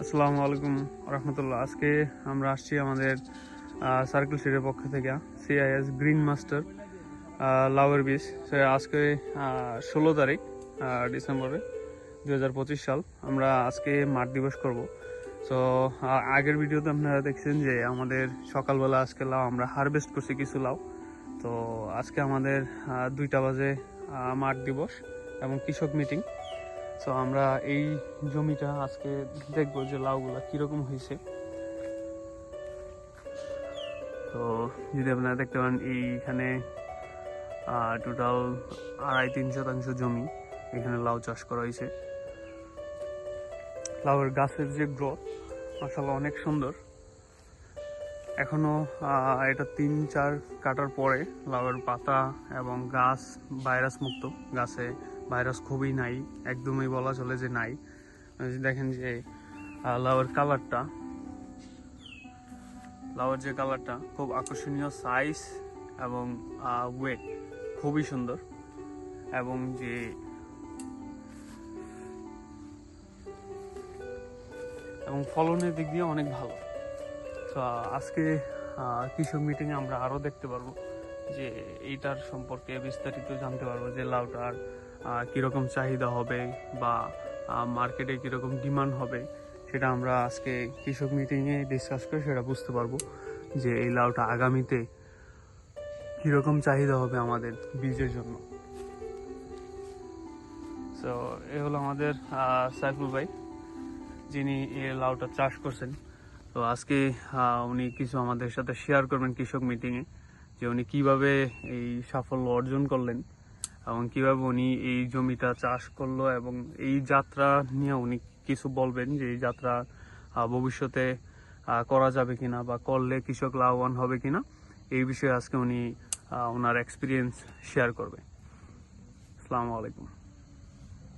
আসসালামু আলাইকুম রহমতুল্লাহ। আজকে আমরা আসছি আমাদের সার্কেল সিটের পক্ষ থেকে সিআইএস গ্রিন মাস্টার লাউয়ের বীজ। আজকে ষোলো তারিখ ডিসেম্বরে দু হাজার পঁচিশ সাল আমরা আজকে মাঠ দিবস করব। তো আগের ভিডিওতে আপনারা দেখছেন যে আমাদের সকালবেলা আজকে লাউ আমরা হারভেস্ট করছি কিছু লাউ। তো আজকে আমাদের দুইটা বাজে মাঠ দিবস এবং কৃষক মিটিং তো আমরা এই জমিটা আজকে দেখব যে লাউগুলা কীরকম হয়েছে। তো, যদি আপনারা দেখতে পান, এইখানে টোটাল আড়াই তিন শতাংশ জমি এখানে লাউ চাষ করা হয়েছে। লাউয়ের গাছের যে গ্রোথ মাসাল্লাহ অনেক সুন্দর। এখনও আহ, এটা তিন চার কাটার পরে লাউয়ের পাতা এবং গাছ ভাইরাস মুক্ত। গাছে ভাইরাস খুবই নাই একদমই বলা চলে যে নাই। দেখেন যে লাউয়ের কালারটা। লাউয়ের যে কালারটা খুব আকর্ষণীয় সাইজ এবং ওয়েট খুবই সুন্দর। এবং যে এবং ফলনের দিক দিয়ে অনেক ভালো। তো আজকে কৃষক মিটিংয়ে আমরা আরও দেখতে পারব যে এইটার সম্পর্কে বিস্তারিত জানতে পারব যে লাউটার কীরকম চাহিদা হবে বা মার্কেটে কীরকম ডিমান্ড হবে সেটা আমরা আজকে কৃষক মিটিংয়ে ডিসকাস করে সেটা বুঝতে পারব যে এই লাউটা আগামীতে কীরকম চাহিদা হবে আমাদের বীজের জন্য। তো এ হলো আমাদের সাইফুল ভাই, যিনি এই লাউটা চাষ করছেন। তো আজকে উনি কিছু আমাদের সাথে শেয়ার করবেন কৃষক মিটিংয়ে যে উনি কীভাবে এই সাফল্য অর্জন করলেন এবং কীভাবে উনি এই জমিটা চাষ করল এবং এই যাত্রা নিয়ে উনি কিছু বলবেন যে এই যাত্রা ভবিষ্যতে করা যাবে কিনা বা করলে কৃষক লাভবান হবে কিনা, এই বিষয়ে আজকে উনি ওনার এক্সপিরিয়েন্স শেয়ার করবে। আসসালামু আলাইকুম।